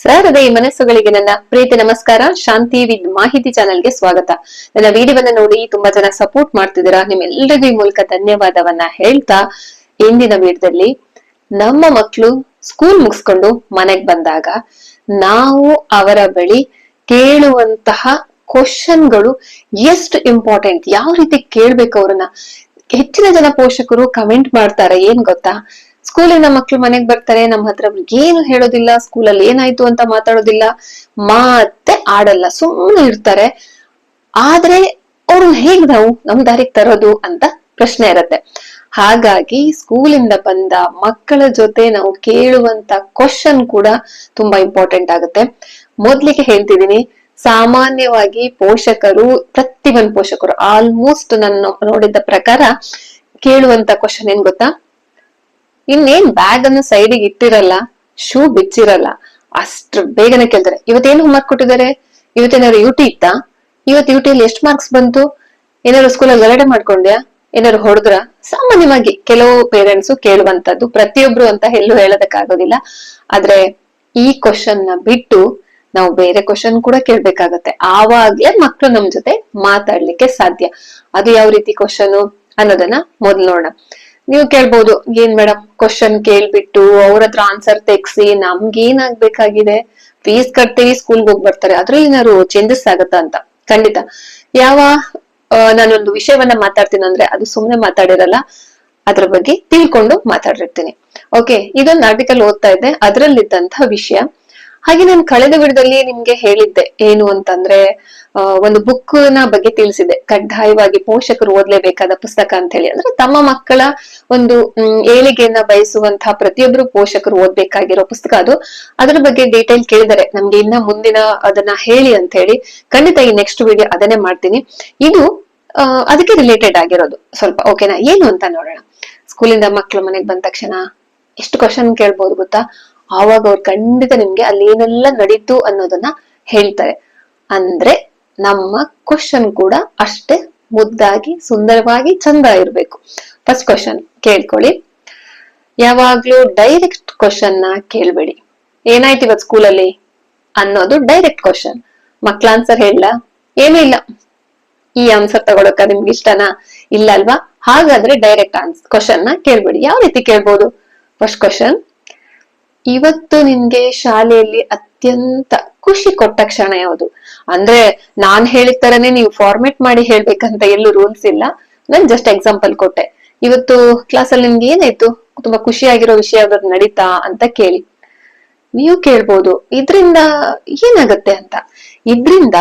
ಸರದಿ ಮನಸ್ಸುಗಳಿಗೆ ನನ್ನ ಪ್ರೀತಿ, ನಮಸ್ಕಾರ. ಶಾಂತಿ ವಿದ್ ಮಾಹಿತಿ ಚಾನೆಲ್ಗೆ ಸ್ವಾಗತ. ನನ್ನ ವಿಡಿಯೋವನ್ನ ನೋಡಿ ತುಂಬಾ ಜನ ಸಪೋರ್ಟ್ ಮಾಡ್ತಿದ್ದೀರಾ. ನಿಮ್ಮೆಲ್ಲರಿಗೂ ಈ ಮೂಲಕ ಧನ್ಯವಾದವನ್ನ ಹೇಳ್ತಾ ಇಂದಿನ ವಿಡಿಯೋದಲ್ಲಿ ನಮ್ಮ ಮಕ್ಕಳು ಸ್ಕೂಲ್ ಮುಗಿಸ್ಕೊಂಡು ಮನೆಗ್ ಬಂದಾಗ ನಾವು ಅವರ ಬಳಿ ಕೇಳುವಂತಹ ಕ್ವಶನ್ಗಳು ಎಷ್ಟು ಇಂಪಾರ್ಟೆಂಟ್ ಯಾವ ರೀತಿ ಕೇಳ್ಬೇಕು ಅವ್ರನ್ನ? ಹೆಚ್ಚಿನ ಜನ ಪೋಷಕರು ಕಮೆಂಟ್ ಮಾಡ್ತಾರೆ, ಏನ್ ಗೊತ್ತಾ? ಸ್ಕೂಲಿನ ಮಕ್ಳು ಮನೆಗ್ ಬರ್ತಾರೆ ನಮ್ಮ ಹತ್ರ ಏನು ಹೇಳೋದಿಲ್ಲ, ಸ್ಕೂಲಲ್ಲಿ ಏನಾಯ್ತು ಅಂತ ಮಾತಾಡೋದಿಲ್ಲ ಮತ್ತೆ ಆಡಲ್ಲ ಸುಮ್ಮನೆ ಇರ್ತಾರೆ. ಆದ್ರೆ ಅವ್ರು ಹೇಗ್ ನಾವು ನಮ್ ದಾರಿಗೆ ತರೋದು ಅಂತ ಪ್ರಶ್ನೆ ಇರತ್ತೆ. ಹಾಗಾಗಿ ಸ್ಕೂಲಿಂದ ಬಂದ ಮಕ್ಕಳ ಜೊತೆ ನಾವು ಕೇಳುವಂತ ಕ್ವಶನ್ ಕೂಡ ತುಂಬಾ ಇಂಪಾರ್ಟೆಂಟ್ ಆಗುತ್ತೆ. ಮೊದ್ಲಿಗೆ ಹೇಳ್ತಿದೀನಿ ಸಾಮಾನ್ಯವಾಗಿ ಪೋಷಕರು ಪ್ರತಿ ಒಂದ್ ಪೋಷಕರು ಆಲ್ಮೋಸ್ಟ್ ನನ್ನ ನೋಡಿದ ಪ್ರಕಾರ ಕೇಳುವಂತ ಕ್ವಶನ್ ಏನ್ ಗೊತ್ತಾ? ಇನ್ನೇನ್ ಬ್ಯಾಗ್ ಅನ್ನು ಸೈಡಿಗೆ ಇಟ್ಟಿರಲ್ಲ ಶೂ ಬಿಚ್ಚಿರಲ್ಲ, ಅಷ್ಟ್ ಬೇಗನೆ ಕೇಳ್ತಾರೆ. ಇವತ್ತೇನು ಹೋಮ್ವರ್ಕ್ ಕೊಟ್ಟಿದ್ದಾರೆ? ಇವತ್ತೇನಾದ್ರು ಯುಟಿ ಇತ್ತಾ? ಇವತ್ತು ಯುಟಿಯಲ್ಲಿ ಎಷ್ಟು ಮಾರ್ಕ್ಸ್ ಬಂತು? ಏನಾದ್ರು ಸ್ಕೂಲಲ್ಲಿ ಗಲಾಟೆ ಮಾಡ್ಕೊಂಡ್ಯಾ? ಏನಾದ್ರು ಹೊಡೆದ್ರ? ಸಾಮಾನ್ಯವಾಗಿ ಕೆಲವು ಪೇರೆಂಟ್ಸ್ ಕೇಳುವಂತದ್ದು, ಪ್ರತಿಯೊಬ್ರು ಅಂತ ಎಲ್ಲೂ ಹೇಳೋದಕ್ಕಾಗೋದಿಲ್ಲ. ಆದ್ರೆ ಈ ಕ್ವಶನ್ನ ಬಿಟ್ಟು ನಾವು ಬೇರೆ ಕ್ವಶನ್ ಕೂಡ ಕೇಳ್ಬೇಕಾಗತ್ತೆ. ಆವಾಗ್ಲೇ ಮಕ್ಕಳು ನಮ್ ಜೊತೆ ಮಾತಾಡ್ಲಿಕ್ಕೆ ಸಾಧ್ಯ. ಅದು ಯಾವ ರೀತಿ ಕ್ವಶನ್ ಅನ್ನೋದನ್ನ ಮೊದ್ಲು ನೋಡೋಣ. ನೀವು ಕೇಳ್ಬೋದು, ಏನ್ ಮೇಡಮ್ ಕ್ವಶನ್ ಕೇಳ್ಬಿಟ್ಟು ಅವ್ರ ಹತ್ರ ಆನ್ಸರ್ ತೆಗ್ಸಿ ನಮ್ಗೇನಾಗ್ಬೇಕಾಗಿದೆ ಫೀಸ್ ಕಟ್ತೀವಿ ಸ್ಕೂಲ್ ಹೋಗಿ ಬರ್ತಾರೆ ಅದ್ರಲ್ಲಿ ಏನಾದ್ರು ಚೇಂಜಸ್ ಆಗತ್ತಾ ಅಂತ. ಖಂಡಿತ. ಯಾವ ನಾನೊಂದು ವಿಷಯವನ್ನ ಮಾತಾಡ್ತೀನಿ ಅಂದ್ರೆ ಅದು ಸುಮ್ನೆ ಮಾತಾಡಿರಲ್ಲ, ಅದ್ರ ಬಗ್ಗೆ ತಿಳ್ಕೊಂಡು ಮಾತಾಡಿರ್ತೀನಿ. ಓಕೆ ಇದೊಂದು ಆರ್ಟಿಕಲ್ ಓದ್ತಾ ಇದ್ದೆ ಅದ್ರಲ್ಲಿದ್ದಂತಹ ವಿಷಯ. ಹಾಗೆ ನಾನು ಕಳೆದ ವಿಡದಲ್ಲಿ ನಿಮ್ಗೆ ಹೇಳಿದ್ದೆ, ಏನು ಅಂತಂದ್ರೆ ಒಂದು ಬುಕ್ನ ಬಗ್ಗೆ ತಿಳಿಸಿದೆ. ಕಡ್ಡಾಯವಾಗಿ ಪೋಷಕರು ಓದ್ಲೇಬೇಕಾದ ಪುಸ್ತಕ ಅಂತ ಹೇಳಿ ಅಂದ್ರೆ ತಮ್ಮ ಮಕ್ಕಳ ಒಂದು ಏಳಿಗೆಯನ್ನ ಬಯಸುವಂತಹ ಪ್ರತಿಯೊಬ್ಬರು ಪೋಷಕರು ಓದ್ಬೇಕಾಗಿರೋ ಪುಸ್ತಕ ಅದು. ಅದರ ಬಗ್ಗೆ ಡೀಟೇಲ್ ಕೇಳಿದರೆ ನಮ್ಗೆ ಇನ್ನ ಮುಂದಿನ ಅದನ್ನ ಹೇಳಿ ಅಂತ ಹೇಳಿ ಖಂಡಿತ ಈ ನೆಕ್ಸ್ಟ್ ವಿಡಿಯೋ ಅದನ್ನೇ ಮಾಡ್ತೀನಿ. ಇದು ಅದಕ್ಕೆ ರಿಲೇಟೆಡ್ ಆಗಿರೋದು ಸ್ವಲ್ಪ ಓಕೆನಾ ಏನು ಅಂತ ನೋಡೋಣ. ಸ್ಕೂಲಿಂದ ಮಕ್ಕಳು ಮನೆಗೆ ಬಂದ ತಕ್ಷಣ ಎಷ್ಟು ಕ್ವಶನ್ ಕೇಳ್ಬೋದು ಗೊತ್ತಾ? ಆವಾಗ ಅವ್ರು ಖಂಡಿತ ನಿಮ್ಗೆ ಅಲ್ಲಿ ಏನೆಲ್ಲ ನಡೀತು ಅನ್ನೋದನ್ನ ಹೇಳ್ತಾರೆ. ಅಂದ್ರೆ ನಮ್ಮ ಕ್ವಶನ್ ಕೂಡ ಅಷ್ಟೇ ಮುದ್ದಾಗಿ, ಸುಂದರವಾಗಿ ಚಂದ ಇರಬೇಕು. ಫಸ್ಟ್ ಕ್ವಶನ್ ಕೇಳ್ಕೊಳ್ಳಿ. ಯಾವಾಗ್ಲೂ ಡೈರೆಕ್ಟ್ ಕ್ವಶನ್ನ ಕೇಳ್ಬೇಡಿ. ಏನಾಯ್ತು ಇವತ್ ಸ್ಕೂಲಲ್ಲಿ ಅನ್ನೋದು ಡೈರೆಕ್ಟ್ ಕ್ವಶನ್ ಮಕ್ಳ ಆನ್ಸರ್ ಹೇಳ? ಏನೂ ಇಲ್ಲ. ಈ ಆನ್ಸರ್ ತಗೊಳಕ ನಿಮ್ಗೆ ಇಷ್ಟನಾ? ಇಲ್ಲ ಅಲ್ವಾ? ಹಾಗಾದ್ರೆ ಡೈರೆಕ್ಟ್ ಆನ್ಸರ್ ಕ್ವಶನ್ನ ಕೇಳ್ಬೇಡಿ. ಯಾವ ರೀತಿ ಕೇಳ್ಬೋದು? ಫಸ್ಟ್ ಕ್ವಶನ್ ಇವತ್ತು ನಿನ್ಗೆ ಶಾಲೆಯಲ್ಲಿ ಅತ್ಯಂತ ಖುಷಿ ಕೊಟ್ಟ ಕ್ಷಣ ಯಾವುದು? ಅಂದ್ರೆ ನಾನ್ ಹೇಳಿದ ತರನೇ ನೀವು ಫಾರ್ಮೆಟ್ ಮಾಡಿ ಹೇಳ್ಬೇಕಂತ ಎಲ್ಲೂ ರೂಲ್ಸ್ ಇಲ್ಲ. ನಾನ್ ಜಸ್ಟ್ ಎಕ್ಸಾಂಪಲ್ ಕೊಟ್ಟೆ. ಇವತ್ತು ಕ್ಲಾಸಲ್ಲಿ ನಿಮ್ಗೆ ಏನಾಯ್ತು? ತುಂಬಾ ಖುಷಿಯಾಗಿರೋ ವಿಷಯ ಯಾವ್ದಾದ್ರು ನಡೀತಾ ಅಂತ ಕೇಳಿ. ನೀವು ಕೇಳ್ಬೋದು. ಇದ್ರಿಂದ ಏನಾಗತ್ತೆ ಅಂತ? ಇದ್ರಿಂದ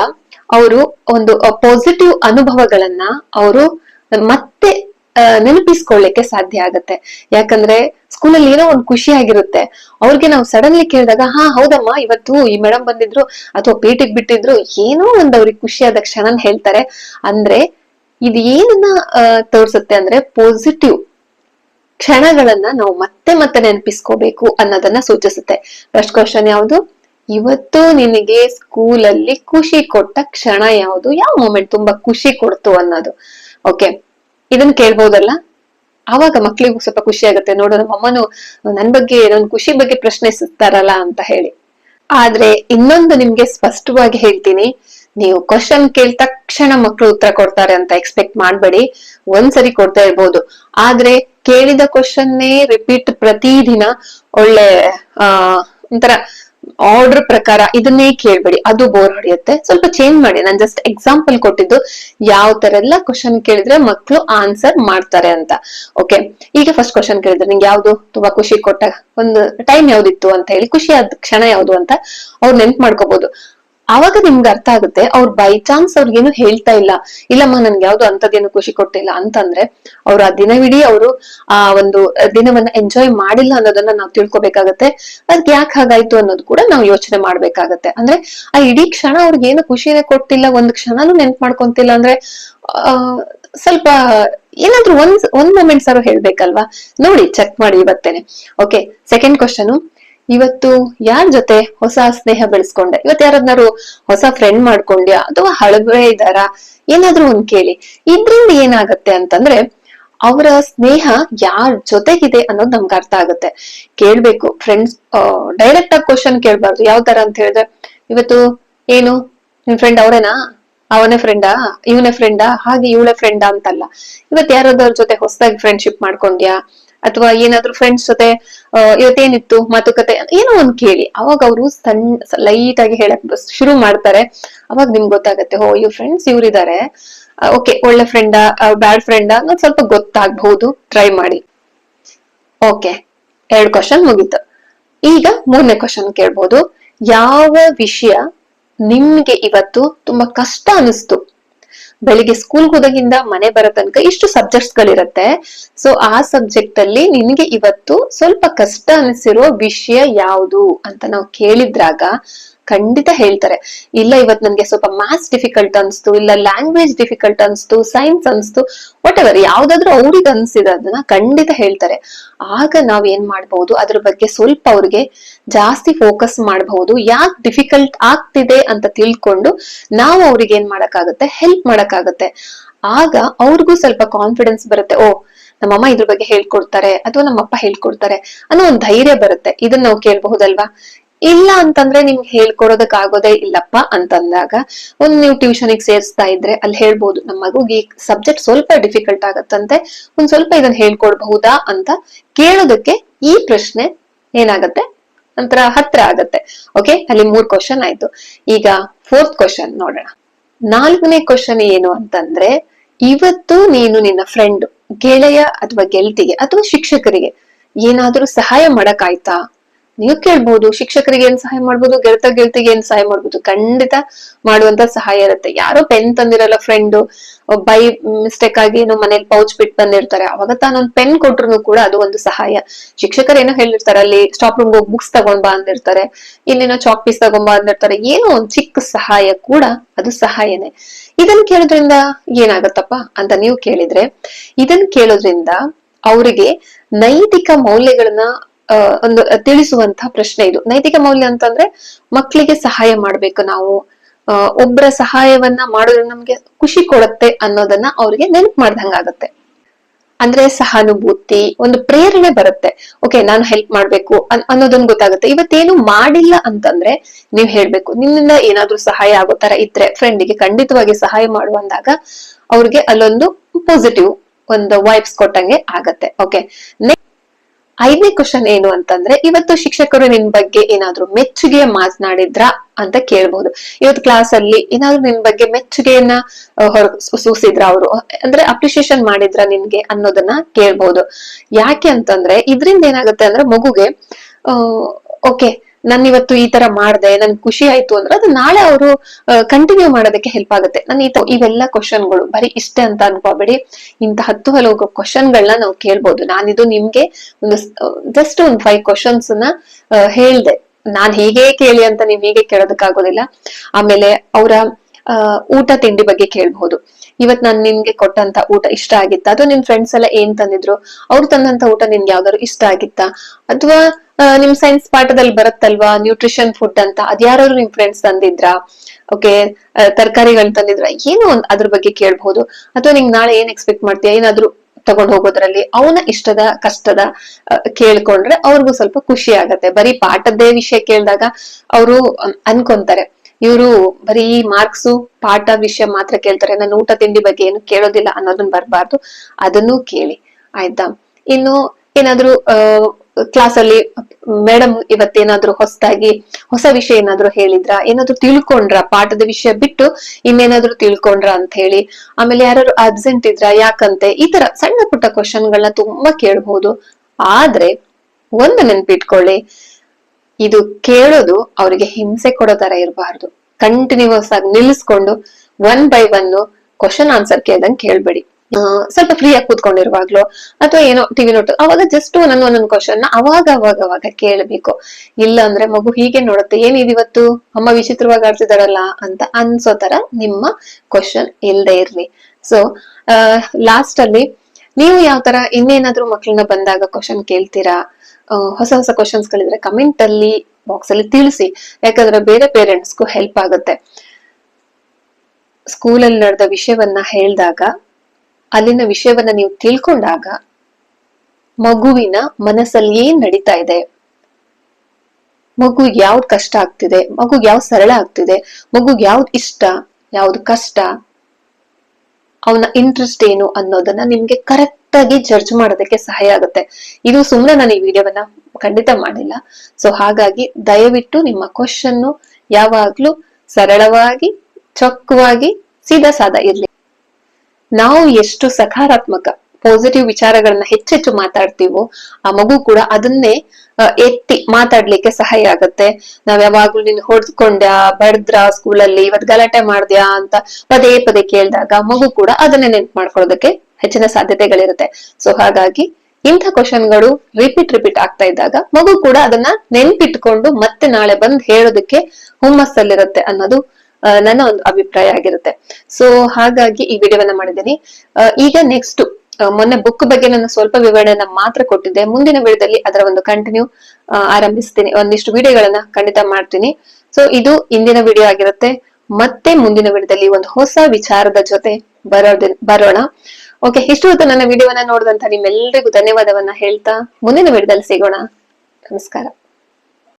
ಅವರು ಒಂದು ಪಾಸಿಟಿವ್ ಅನುಭವಗಳನ್ನ ಅವರು ಮತ್ತೆ ನೆನಪಿಸ್ಕೊಳ್ಳಿಕ್ಕೆ ಸಾಧ್ಯ ಆಗತ್ತೆ. ಯಾಕಂದ್ರೆ ಸ್ಕೂಲಲ್ಲಿ ಏನೋ ಒಂದು ಖುಷಿ ಆಗಿರುತ್ತೆ. ಅವ್ರಿಗೆ ನಾವು ಸಡನ್ಲಿ ಕೇಳಿದಾಗ, ಹಾ, ಹೌದಮ್ಮ, ಇವತ್ತು ಈ ಮೇಡಮ್ ಬಂದಿದ್ರು, ಅಥವಾ ಪೇಟಿಗೆ ಬಿಟ್ಟಿದ್ರು, ಏನೋ ಒಂದ್ ಅವ್ರಿಗೆ ಖುಷಿಯಾದ ಕ್ಷಣನ್ ಹೇಳ್ತಾರೆ. ಅಂದ್ರೆ, ಇದು ಏನನ್ನ ತೋರ್ಸುತ್ತೆ ಅಂದ್ರೆ ಪಾಸಿಟಿವ್ ಕ್ಷಣಗಳನ್ನ ನಾವು ಮತ್ತೆ ಮತ್ತೆ ನೆನಪಿಸ್ಕೋಬೇಕು ಅನ್ನೋದನ್ನ ಸೂಚಿಸುತ್ತೆ. ಫಸ್ಟ್ ಕ್ವಶನ್ ಯಾವುದು? ಇವತ್ತು ನಿನಗೆ ಸ್ಕೂಲಲ್ಲಿ ಖುಷಿ ಕೊಟ್ಟ ಕ್ಷಣ ಯಾವುದು? ಯಾವ ಮೂಮೆಂಟ್ ತುಂಬಾ ಖುಷಿ ಕೊಡ್ತು ಅನ್ನೋದು. ಓಕೆ ಇದನ್ನ ಕೇಳ್ಬೋದಲ್ಲ? ಆವಾಗ ಮಕ್ಳಿಗೂ ಸ್ವಲ್ಪ ಖುಷಿ ಆಗುತ್ತೆ. ನೋಡು, ನಮ್ಮ ಅಮ್ಮನು ನನ್ ಬಗ್ಗೆ ನನ್ ಖುಷಿ ಬಗ್ಗೆ ಪ್ರಶ್ನಿಸುತ್ತಾರಲ್ಲ ಅಂತ ಹೇಳಿ. ಆದ್ರೆ ಇನ್ನೊಂದು ನಿಮ್ಗೆ ಸ್ಪಷ್ಟವಾಗಿ ಹೇಳ್ತೀನಿ. ನೀವು ಕ್ವಶನ್ ಕೇಳಿದ ತಕ್ಷಣ ಮಕ್ಕಳು ಉತ್ತರ ಕೊಡ್ತಾರೆ ಅಂತ ಎಕ್ಸ್ಪೆಕ್ಟ್ ಮಾಡ್ಬೇಡಿ. ಒಂದ್ಸರಿ ಕೊಡ್ತಾ ಇರ್ಬೋದು. ಆದ್ರೆ ಕೇಳಿದ ಕ್ವಶನ್ನೇ ರಿಪೀಟ್ ಪ್ರತಿದಿನ ಒಳ್ಳೆ, ಆ, ಒಂಥರ ಆರ್ಡರ್ ಪ್ರಕಾರ ಇದನ್ನೇ ಕೇಳ್ಬೇಡಿ. ಅದು ಬೋರ್ ಹೊಡೆಯುತ್ತೆ. ಸ್ವಲ್ಪ ಚೇಂಜ್ ಮಾಡಿ. ನಾನು ಜಸ್ಟ್ ಎಕ್ಸಾಂಪಲ್ ಕೊಟ್ಟಿದ್ದು ಯಾವ ತರ ಎಲ್ಲ ಕ್ವಶನ್ ಕೇಳಿದ್ರೆ ಮಕ್ಕಳು ಆನ್ಸರ್ ಮಾಡ್ತಾರೆ ಅಂತ. ಓಕೆ ಈಗ ಫಸ್ಟ್ ಕ್ವಶನ್ ಕೇಳಿದ್ರೆ ನಿಂಗೆ ಯಾವ್ದು? ತುಂಬಾ ಖುಷಿ ಕೊಟ್ಟ ಒಂದು ಟೈಮ್ ಯಾವ್ದಿತ್ತು ಅಂತ ಹೇಳಿ ಖುಷಿ ಆದ ಕ್ಷಣ ಯಾವ್ದು ಅಂತ ಅವ್ರು ನೆನ್ಪ್ ಮಾಡ್ಕೋಬಹುದು ಆವಾಗ ನಿಮ್ಗೆ ಅರ್ಥ ಆಗುತ್ತೆ, ಅವ್ರು ಬೈ ಚಾನ್ಸ್ ಅವ್ರಿಗೇನು ಹೇಳ್ತಾ ಇಲ್ಲ, ಇಲ್ಲಮ್ಮ ನನ್ಗೆ ಯಾವ್ದು ಅಂತದೇನು ಖುಷಿ ಕೊಟ್ಟಿಲ್ಲ ಅಂತಂದ್ರೆ, ಅವ್ರು ಆ ದಿನವಿಡೀ ಅವರು ಆ ಒಂದು ದಿನವನ್ನ ಎಂಜಾಯ್ ಮಾಡಿಲ್ಲ ಅನ್ನೋದನ್ನ ನಾವು ತಿಳ್ಕೊಬೇಕಾಗತ್ತೆ. ಅದಕ್ಕೆ ಯಾಕೆ ಹಾಗಾಯ್ತು ಅನ್ನೋದು ಕೂಡ ನಾವು ಯೋಚನೆ ಮಾಡ್ಬೇಕಾಗತ್ತೆ. ಅಂದ್ರೆ ಆ ಇಡೀ ಕ್ಷಣ ಅವ್ರಿಗೆ ಏನು ಖುಷಿನೇ ಕೊಟ್ಟಿಲ್ಲ, ಒಂದ್ ಕ್ಷಣನೂ ನೆನ್ಪ್ ಮಾಡ್ಕೊಂತಿಲ್ಲ ಅಂದ್ರೆ ಸ್ವಲ್ಪ ಏನಾದ್ರೂ ಒಂದ್ ಒಂದ್ ಮೂಮೆಂಟ್ಸ್ ಅವ್ರು ಹೇಳ್ಬೇಕಲ್ವಾ? ನೋಡಿ ಚೆಕ್ ಮಾಡಿ ಇವತ್ತೇನೆ. ಓಕೆ ಸೆಕೆಂಡ್ ಕ್ವಶನ್ ಇವತ್ತು ಯಾರ ಜೊತೆ ಹೊಸ ಸ್ನೇಹ ಬೆಳೆಸ್ಕೊಂಡೆ? ಇವತ್ತು ಯಾರಾದ್ನಾರು ಹೊಸ ಫ್ರೆಂಡ್ ಮಾಡ್ಕೊಂಡ್ಯಾ? ಅಥವಾ ಹಳಬೆ ಇದಾರ ಏನಾದ್ರೂ ಒಂದ್ ಕೇಳಿ. ಇದ್ರಿಂದ ಏನಾಗತ್ತೆ ಅಂತಂದ್ರೆ, ಅವರ ಸ್ನೇಹ ಯಾರ ಜೊತೆಗಿದೆ ಅನ್ನೋದು ನಮ್ಗೆ ಅರ್ಥ ಆಗುತ್ತೆ. ಕೇಳ್ಬೇಕು. ಫ್ರೆಂಡ್ಸ್ ಡೈರೆಕ್ಟ್ ಆಗಿ ಕ್ವಶನ್ ಕೇಳ್ಬಾರ್ದು. ಯಾವ ತರ ಅಂತ ಹೇಳಿದ್ರೆ, ಇವತ್ತು ಏನು? ನಿನ್ ಫ್ರೆಂಡ್ ಅವರೇನಾ? ಅವನೇ ಫ್ರೆಂಡಾ ಇವನೇ ಫ್ರೆಂಡಾ ಹಾಗೆ ಇವಳೆ ಫ್ರೆಂಡಾ ಅಂತಲ್ಲ. ಇವತ್ ಯಾರಾದ್ರೂ ಜೊತೆ ಹೊಸದಾಗಿ ಫ್ರೆಂಡ್ಶಿಪ್ ಮಾಡ್ಕೊಂಡ್ಯಾ? ಅಥವಾ ಏನಾದ್ರೂ ಫ್ರೆಂಡ್ಸ್ ಜೊತೆ ಇವತ್ತೇನಿತ್ತು ಮಾತುಕತೆ ಏನೋ ಒಂದ್ ಕೇಳಿ. ಅವಾಗ ಅವರು ಸಣ್ಣ ಲೈಟ್ ಆಗಿ ಹೇಳಕ್ ಶುರು ಮಾಡ್ತಾರೆ. ಅವಾಗ ನಿಮ್ಗೆ ಗೊತ್ತಾಗತ್ತೆ, ಓ, ಇವ್ರ ಫ್ರೆಂಡ್ಸ್ ಇವ್ರಿದ್ದಾರೆ ಓಕೆ ಒಳ್ಳೆ ಫ್ರೆಂಡಾ ಬ್ಯಾಡ್ ಫ್ರೆಂಡಾ ಅನ್ನೋದು ಸ್ವಲ್ಪ ಗೊತ್ತಾಗಬಹುದು. ಟ್ರೈ ಮಾಡಿ. ಓಕೆ ಎರಡು ಕ್ವಶನ್ ಮುಗೀತು. ಈಗ ಮೂರನೇ ಕ್ವಶನ್ ಕೇಳ್ಬೋದು. ಯಾವ ವಿಷಯ ನಿಮ್ಗೆ ಇವತ್ತು ತುಂಬಾ ಕಷ್ಟ ಅನಿಸ್ತು? ಬೆಳಿಗ್ಗೆ ಸ್ಕೂಲ್ ಹೋದಾಗಿಂದ ಮನೆ ಬರೋ ತನಕ ಇಷ್ಟು ಸಬ್ಜೆಕ್ಟ್ಸ್ ಗಳಿರತ್ತೆ. ಸೊ ಆ ಸಬ್ಜೆಕ್ಟ್ ಅಲ್ಲಿ ನಿನ್ಗೆ ಇವತ್ತು ಸ್ವಲ್ಪ ಕಷ್ಟ ಅನಿಸಿರೋ ವಿಷಯ ಯಾವುದು ಅಂತ ನಾವು ಕೇಳಿದ್ರಾಗ ಖಂಡಿತ ಹೇಳ್ತಾರೆ. ಇಲ್ಲ, ಇವತ್ ನನ್ಗೆ ಸ್ವಲ್ಪ ಮ್ಯಾಥ್ಸ್ ಡಿಫಿಕಲ್ಟ್ ಅನ್ಸ್ತು, ಇಲ್ಲ ಲ್ಯಾಂಗ್ವೇಜ್ ಡಿಫಿಕಲ್ಟ್ ಅನ್ಸ್ತು ಸೈನ್ಸ್ ಅನ್ಸ್ತು ವಾಟ್ ಎವರ್ ಯಾವ್ದಾದ್ರು ಅವ್ರಿಗೆ ಅನ್ಸಿದ ಅದನ್ನ ಖಂಡಿತ ಹೇಳ್ತಾರೆ. ಆಗ ನಾವ್ ಏನ್ ಮಾಡ್ಬಹುದು, ಅದ್ರ ಬಗ್ಗೆ ಸ್ವಲ್ಪ ಅವ್ರಿಗೆ ಜಾಸ್ತಿ ಫೋಕಸ್ ಮಾಡಬಹುದು. ಯಾಕೆ ಡಿಫಿಕಲ್ಟ್ ಆಗ್ತಿದೆ ಅಂತ ತಿಳ್ಕೊಂಡು ನಾವು ಅವ್ರಿಗೆ ಏನ್ ಮಾಡಕ್ಕಾಗತ್ತೆ? ಹೆಲ್ಪ್ ಮಾಡಕ್ಕಾಗತ್ತೆ. ಆಗ ಅವ್ರಿಗೂ ಸ್ವಲ್ಪ ಕಾನ್ಫಿಡೆನ್ಸ್ ಬರುತ್ತೆ. ಓ, ನಮ್ಮಮ್ಮ ಇದ್ರ ಬಗ್ಗೆ ಹೇಳ್ಕೊಡ್ತಾರೆ, ಅಥವಾ ನಮ್ಮಪ್ಪ ಹೇಳ್ಕೊಡ್ತಾರೆ ಅನ್ನೋ ಒಂದ್ ಧೈರ್ಯ ಬರುತ್ತೆ. ಇದನ್ನ ನಾವು ಕೇಳಬಹುದಲ್ವಾ? ಇಲ್ಲ ಅಂತಂದ್ರೆ ನಿಮ್ಗೆ ಹೇಳ್ಕೊಡೋದಕ್ ಆಗೋದೇ ಇಲ್ಲಪ್ಪ ಅಂತಂದಾಗ, ಒಂದ್ ನೀವು ಟ್ಯೂಷನ್ಗೆ ಸೇರಿಸ್ತಾ ಇದ್ರೆ ಅಲ್ಲಿ ಹೇಳ್ಬೋದು, ನಮ್ಮ ಮಗುಗೆ ಈ ಸಬ್ಜೆಕ್ಟ್ ಸ್ವಲ್ಪ ಡಿಫಿಕಲ್ಟ್ ಆಗತ್ತಂತೆ, ಒಂದ್ ಸ್ವಲ್ಪ ಇದನ್ನ ಹೇಳ್ಕೊಡ್ಬಹುದಾ ಅಂತ ಕೇಳೋದಕ್ಕೆ ಈ ಪ್ರಶ್ನೆ ಏನಾಗತ್ತೆ? ನಂತರ ಹತ್ರ ಆಗತ್ತೆ. ಓಕೆ ಅಲ್ಲಿ ಮೂರ್ ಕ್ವಶನ್ ಆಯ್ತು. ಈಗ ಫೋರ್ತ್ ಕ್ವಶನ್ ನೋಡೋಣ. ನಾಲ್ಕನೇ ಕ್ವಶನ್ ಏನು ಅಂತಂದ್ರೆ, ಇವತ್ತು ನೀನು ನಿನ್ನ ಫ್ರೆಂಡ್ ಗೆಳೆಯ ಅಥವಾ ಗೆಳತಿಗೆ ಅಥವಾ ಶಿಕ್ಷಕರಿಗೆ ಏನಾದ್ರೂ ಸಹಾಯ ಮಾಡಕ್ಕಾಯ್ತಾ? ನೀವು ಕೇಳ್ಬಹುದು ಶಿಕ್ಷಕರಿಗೆ ಏನ್ ಸಹಾಯ ಮಾಡ್ಬೋದು, ಗೆಳತ ಗೆಳತಿಗೆ ಏನ್ ಸಹಾಯ ಮಾಡ್ಬೋದು, ಖಂಡಿತ ಮಾಡುವಂತ ಸಹಾಯ ಇರುತ್ತೆ. ಯಾರೋ ಪೆನ್ ತಂದಿರಲ್ಲ ಫ್ರೆಂಡ್ ಬೈ ಮಿಸ್ಟೇಕ್ ಆಗಿ ಏನೋ ಮನೇಲಿ ಪೌಚ್ ಬಿಟ್ಟು ಬಂದಿರ್ತಾರೆ. ಅವಾಗ ತಾನೊಂದ್ ಪೆನ್ ಕೊಟ್ರು ಕೂಡ ಅದು ಒಂದು ಸಹಾಯ. ಶಿಕ್ಷಕರು ಏನೋ ಹೇಳಿರ್ತಾರೆ ಅಲ್ಲಿ ಸ್ಟಾಪ್ ರೂಮ್ ಹೋಗಿ ಬುಕ್ಸ್ ತಗೊಂಡ್ ಬಾ ಅಂದಿರ್ತಾರೆ ಇನ್ನೇನೋ ಚಾಕ್ ಪೀಸ್ ತಗೊಂಡ್ ಬಾ ಅಂದಿರ್ತಾರೆ, ಏನೋ ಒಂದ್ ಚಿಕ್ಕ ಸಹಾಯ ಕೂಡ ಅದು ಸಹಾಯನೇ. ಇದನ್ನ ಕೇಳೋದ್ರಿಂದ ಏನಾಗತ್ತಪ್ಪ ಅಂತ ನೀವು ಕೇಳಿದ್ರೆ ಇದನ್ನ ಕೇಳೋದ್ರಿಂದ ಅವರಿಗೆ ನೈತಿಕ ಮೌಲ್ಯಗಳನ್ನ ಒಂದು ತಿಳಿಸುವಂತ ಪ್ರಶ್ನೆ ಇದು. ನೈತಿಕ ಮೌಲ್ಯ ಅಂತಂದ್ರೆ ಮಕ್ಕಳಿಗೆ ಸಹಾಯ ಮಾಡ್ಬೇಕು ನಾವು. ಒಬ್ಬರ ಸಹಾಯವನ್ನ ಮಾಡೋದ್ರಿಂದ ನಮ್ಗೆ ಖುಷಿ ಕೊಡುತ್ತೆ ಅನ್ನೋದನ್ನ ಅವ್ರಿಗೆ ನೆನಪು ಮಾಡ್ದಂಗಾಗತ್ತೆ. ಅಂದ್ರೆ ಸಹಾನುಭೂತಿ, ಒಂದು ಪ್ರೇರಣೆ ಬರುತ್ತೆ. ಓಕೆ, ನಾನು ಹೆಲ್ಪ್ ಮಾಡ್ಬೇಕು ಅನ್- ಅನ್ನೋದೊಂದು ಗೊತ್ತಾಗುತ್ತೆ. ಇವತ್ತೇನು ಮಾಡಿಲ್ಲ ಅಂತಂದ್ರೆ ನೀವ್ ಹೇಳ್ಬೇಕು. ನಿಮ್ಮಿಂದ ಏನಾದ್ರೂ ಸಹಾಯ ಆಗೋ ತರ ಇದ್ರೆ ಫ್ರೆಂಡಿಗೆ ಖಂಡಿತವಾಗಿ ಸಹಾಯ ಮಾಡುವಂದಾಗ ಅವ್ರಿಗೆ ಅಲ್ಲೊಂದು ಪಾಸಿಟಿವ್ ಒಂದು ವೈಬ್ಸ್ ಕೊಟ್ಟಂಗೆ ಆಗತ್ತೆ. ಓಕೆ ಐದನೇ ಕ್ವಶನ್ ಏನು ಅಂತಂದ್ರೆ, ಇವತ್ತು ಶಿಕ್ಷಕರು ನಿನ್ ಬಗ್ಗೆ ಏನಾದ್ರು ಮೆಚ್ಚುಗೆಯ ಮಾತನಾಡಿದ್ರ ಅಂತ ಕೇಳ್ಬಹುದು ಇವತ್ತು ಕ್ಲಾಸ್ ಅಲ್ಲಿ ಏನಾದ್ರು ನಿನ್ ಬಗ್ಗೆ ಮೆಚ್ಚುಗೆಯನ್ನ ಹೊರ ಸೂಸಿದ್ರ ಅವರು? ಅಂದ್ರೆ ಅಪ್ರಿಶಿಯೇಷನ್ ಮಾಡಿದ್ರ ನಿನ್ಗೆ ಅನ್ನೋದನ್ನ ಕೇಳ್ಬಹುದು ಯಾಕೆ ಅಂತಂದ್ರೆ, ಇದರಿಂದ ಏನಾಗುತ್ತೆ ಅಂದ್ರೆ ಮಗುಗೆ ಓಕೆ ನಾನು ಇವತ್ತು ಈ ತರ ಮಾಡ್ದೆ ನನ್ ಖುಷಿ ಆಯ್ತು ಅಂದ್ರೆ ಅದು ನಾಳೆ ಅವರು ಕಂಟಿನ್ಯೂ ಮಾಡೋದಕ್ಕೆ ಹೆಲ್ಪ್ ಆಗುತ್ತೆ. ನಾನು ಈ ಇವೆಲ್ಲ ಕ್ವಶನ್ಗಳು ಬರೀ ಇಷ್ಟೇ ಅಂತ ಅನ್ಕೋಬೇಡಿ. ಇಂತ ಹತ್ತು ಹಲವು ಕ್ವಶನ್ಗಳನ್ನ ನಾವು ಕೇಳ್ಬೋದು. ನಾನಿದು ನಿಮ್ಗೆ ಒಂದು ಜಸ್ಟ್ ಒಂದ್ ಫೈವ್ ಕ್ವಶನ್ಸ್ನ ಹೇಳ್ದೆ. ನಾನ್ ಹೀಗೆ ಕೇಳಿ ಅಂತ ನೀವ್ ಹೀಗೆ ಕೇಳೋದಕ್ಕಾಗೋದಿಲ್ಲ. ಆಮೇಲೆ ಅವರ ಊಟ ತಿಂಡಿ ಬಗ್ಗೆ ಕೇಳ್ಬಹುದು ಇವತ್ ನಾನ್ ನಿನ್ಗೆ ಕೊಟ್ಟಂತ ಊಟ ಇಷ್ಟ ಆಗಿತ್ತಾ? ಅಥವಾ ನಿಮ್ ಫ್ರೆಂಡ್ಸ್ ಎಲ್ಲ ಏನ್ ತಂದಿದ್ರು? ಅವ್ರು ತಂದಂತ ಊಟ ನಿನ್ಗೆ ಯಾವ್ದಾದ್ರು ಇಷ್ಟ ಆಗಿತ್ತಾ? ಅಥವಾ ನಿಮ್ ಸೈನ್ಸ್ ಪಾಠದಲ್ಲಿ ಬರುತ್ತಲ್ವಾ? ನ್ಯೂಟ್ರಿಷನ್ ಫುಡ್ ಅಂತ? ಅದ್ಯಾರು ನಿಮ್ ಫ್ರೆಂಡ್ಸ್ ತಂದಿದ್ರಾ? ಓಕೆ ತರಕಾರಿಗಳು ತಂದಿದ್ರ? ಏನು ಒಂದ್ ಅದ್ರ ಬಗ್ಗೆ ಕೇಳ್ಬಹುದು ಅಥವಾ ನಿಂಗ್ ನಾಳೆ ಏನ್ ಎಕ್ಸ್ಪೆಕ್ಟ್ ಮಾಡ್ತೀಯ? ಏನಾದ್ರು ತಗೊಂಡ್ ಹೋಗೋದ್ರಲ್ಲಿ ಅವನ ಇಷ್ಟದ, ಕಷ್ಟದ ಕೇಳ್ಕೊಂಡ್ರೆ ಅವ್ರಿಗೂ ಸ್ವಲ್ಪ ಖುಷಿ ಆಗತ್ತೆ. ಬರೀ ಪಾಠದ್ದೇ ವಿಷಯ ಕೇಳಿದಾಗ ಅವರು ಅನ್ಕೊಂತಾರೆ. ಇವರು ಬರೀ ಮಾರ್ಕ್ಸು ಪಾಠ ವಿಷಯ ಮಾತ್ರ ಕೇಳ್ತಾರೆ ನನ್ನ ಊಟ ತಿಂಡಿ ಬಗ್ಗೆ ಏನು ಕೇಳೋದಿಲ್ಲ ಅನ್ನೋದನ್ನ ಬರಬಾರ್ದು. ಅದನ್ನು ಕೇಳಿ, ಆಯ್ತಾ? ಇನ್ನು ಏನಾದ್ರೂ ಕ್ಲಾಸ್ ಅಲ್ಲಿ ಮೇಡಮ್ ಇವತ್ತೇನಾದ್ರೂ ಹೊಸದಾಗಿ ಹೊಸ ವಿಷಯ ಏನಾದ್ರು ಹೇಳಿದ್ರ? ಏನಾದ್ರು ತಿಳ್ಕೊಂಡ್ರ? ಪಾಠದ ವಿಷಯ ಬಿಟ್ಟು ಇನ್ನೇನಾದ್ರೂ ತಿಳ್ಕೊಂಡ್ರ ಅಂತ ಹೇಳಿ? ಆಮೇಲೆ ಯಾರು ಅಬ್ಸೆಂಟ್ ಇದ್ರ? ಯಾಕಂತೆ? ಈ ತರ ಸಣ್ಣ ಪುಟ್ಟ ಕ್ವಶನ್ಗಳನ್ನ ತುಂಬಾ ಕೇಳಬಹುದು ಆದ್ರೆ, ಒಂದು ನೆನ್ಪಿಟ್ಕೊಳ್ಳಿ ಇದು ಕೇಳೋದು ಅವರಿಗೆ ಹಿಂಸೆ ಕೊಡೋ ತರ ಇರಬಾರ್ದು. ಕಂಟಿನ್ಯೂಸ್ ಆಗಿ ನಿಲ್ಲಿಸ್ಕೊಂಡು one by one question answer ಕೇಳ್ದಂಗೆ ಕೇಳ್ಬೇಡಿ. ಸ್ವಲ್ಪ ಫ್ರೀ ಆಗಿ ಕೂತ್ಕೊಂಡಿರುವಾಗ್ಲೋ ಅಥವಾ ಏನೋ ಟಿವಿ ನೋಟ್ ಅವಾಗ ಜಸ್ಟ್ ಒಂದೊಂದ್ ಒಂದೊಂದು ಕ್ವಶನ್ ಅವಾಗ ಅವಾಗ ಅವಾಗ ಕೇಳಬೇಕು. ಇಲ್ಲ ಅಂದ್ರೆ ಮಗು ಹೀಗೆ ನೋಡುತ್ತೆ ಏನಿದ್ ಇವತ್ತು? ಅಮ್ಮ ವಿಚಿತ್ರವಾಗಿ ಆಡ್ತಿದಾರಲ್ಲ ಅಂತ ಅನ್ಸೋ ತರ ನಿಮ್ಮ ಕ್ವಶನ್ ಇಲ್ದೇ ಇರ್ಲಿ ಸೊ ಲಾಸ್ಟ್ ಅಲ್ಲಿ ನೀವು ಯಾವ ತರ ಇನ್ನೇನಾದ್ರೂ ಮಕ್ಕಳನ್ನ ಬಂದಾಗ ಕ್ವಶನ್ ಕೇಳ್ತೀರಾ? ಹೊಸ ಹೊಸ ಕ್ವಶನ್ಸ್ ಗಳಿದ್ರೆ ಕಮೆಂಟ್ ಅಲ್ಲಿ ಬಾಕ್ಸ್ ಅಲ್ಲಿ ತಿಳಿಸಿ. ಯಾಕಂದ್ರೆ ಬೇರೆ ಪೇರೆಂಟ್ಸ್ಗೂ ಹೆಲ್ಪ್ ಆಗುತ್ತೆ. ಸ್ಕೂಲಲ್ಲಿ ನಡೆದ ವಿಷಯವನ್ನ ಹೇಳಿದಾಗ, ಅಲ್ಲಿನ ವಿಷಯವನ್ನ ನೀವು ತಿಳ್ಕೊಂಡಾಗ ಮಗುವಿನ ಮನಸ್ಸಲ್ಲಿ ಏನ್ ನಡೀತಾ ಇದೆ? ಮಗು ಯಾವ್ದು ಕಷ್ಟ ಆಗ್ತಿದೆ? ಮಗು ಯಾವ್ದು ಸರಳ ಆಗ್ತಿದೆ? ಮಗು ಯಾವ್ದು ಇಷ್ಟ? ಯಾವ್ದು ಕಷ್ಟ? ಅವನ ಇಂಟ್ರೆಸ್ಟ್ ಏನು ಅನ್ನೋದನ್ನ ನಿಮ್ಗೆ ಕರೆಕ್ಟ್ ಆಗಿ ಜಡ್ಜ್ ಮಾಡೋದಕ್ಕೆ ಸಹಾಯ ಆಗುತ್ತೆ. ಇದು ಸುಮ್ಮನೆ ನಾನು ಈ ವಿಡಿಯೋವನ್ನ ಖಂಡಿತ ಮಾಡಿಲ್ಲ. ಸೊ ಹಾಗಾಗಿ ದಯವಿಟ್ಟು ನಿಮ್ಮ ಕ್ವಶನ್ ಯಾವಾಗ್ಲೂ ಸರಳವಾಗಿ, ಚೊಕ್ಕವಾಗಿ, ಸೀದಾ ಸಾದಾ ಇರ್ಲಿ. ನಾವು ಎಷ್ಟು ಸಕಾರಾತ್ಮಕ ಪಾಸಿಟಿವ್ ವಿಚಾರಗಳನ್ನ ಹೆಚ್ಚೆಚ್ಚು ಮಾತಾಡ್ತೀವೋ, ಆ ಮಗು ಕೂಡ ಅದನ್ನೇ ಎತ್ತಿ ಮಾತಾಡ್ಲಿಕ್ಕೆ ಸಹಾಯ ಆಗತ್ತೆ. ನಾವ್ ಯಾವಾಗ್ಲೂ ನಿನ್ ಹೊಡ್ಕೊಂಡ್ಯಾ ಬಡದ್ರ ಸ್ಕೂಲಲ್ಲಿ ಇವತ್ ಗಲಾಟೆ ಮಾಡ್ದ್ಯಾ ಅಂತ ಪದೇ ಪದೇ ಕೇಳಿದಾಗ ಮಗು ಕೂಡ ಅದನ್ನೇ ನೆನ್ಪು ಮಾಡ್ಕೊಳ್ಳೋದಕ್ಕೆ ಹೆಚ್ಚಿನ ಸಾಧ್ಯತೆಗಳಿರುತ್ತೆ. ಸೊ ಹಾಗಾಗಿ ಇಂಥ ಕ್ವಶನ್ಗಳು ರಿಪೀಟ್ ರಿಪೀಟ್ ಆಗ್ತಾ ಇದ್ದಾಗ ಮಗು ಕೂಡ ಅದನ್ನ ನೆನ್ಪಿಟ್ಕೊಂಡು ಮತ್ತೆ ನಾಳೆ ಬಂದ್ ಹೇಳೋದಕ್ಕೆ ಹುಮ್ಮಸ್ಸಲ್ಲಿರುತ್ತೆ ಅನ್ನೋದು ನನ್ನ ಒಂದು ಅಭಿಪ್ರಾಯ ಆಗಿರುತ್ತೆ. ಸೊ ಹಾಗಾಗಿ ಈ ವಿಡಿಯೋವನ್ನ ಮಾಡಿದ್ದೀನಿ. ಈಗ ನೆಕ್ಸ್ಟ್ ಮೊನ್ನೆ ಬುಕ್ ಬಗ್ಗೆ ನಾನು ಸ್ವಲ್ಪ ವಿವರಣೆಯನ್ನ ಮಾತ್ರ ಕೊಟ್ಟಿದ್ದೆ. ಮುಂದಿನ ವಿಡಿಯೋದಲ್ಲಿ ಅದರ ಒಂದು ಕಂಟಿನ್ಯೂ ಆರಂಭಿಸ್ತೀನಿ. ಒಂದಿಷ್ಟು ವಿಡಿಯೋಗಳನ್ನ ಖಂಡಿತ ಮಾಡ್ತೀನಿ. ಸೊ ಇದು ಇಂದಿನ ವಿಡಿಯೋ ಆಗಿರುತ್ತೆ. ಮತ್ತೆ ಮುಂದಿನ ವಿಡಿಯೋದಲ್ಲಿ ಒಂದು ಹೊಸ ವಿಚಾರದ ಜೊತೆ ಬರೋದ ಬರೋಣ. ಓಕೆ ಇಷ್ಟು ಹೊತ್ತು ನನ್ನ ವಿಡಿಯೋವನ್ನ ನೋಡಿದಂತ ನಿಮ್ಮೆಲ್ಲರಿಗೂ ಧನ್ಯವಾದವನ್ನ ಹೇಳ್ತಾ ಮುಂದಿನ ವಿಡಿಯೋದಲ್ಲಿ ಸಿಗೋಣ. ನಮಸ್ಕಾರ.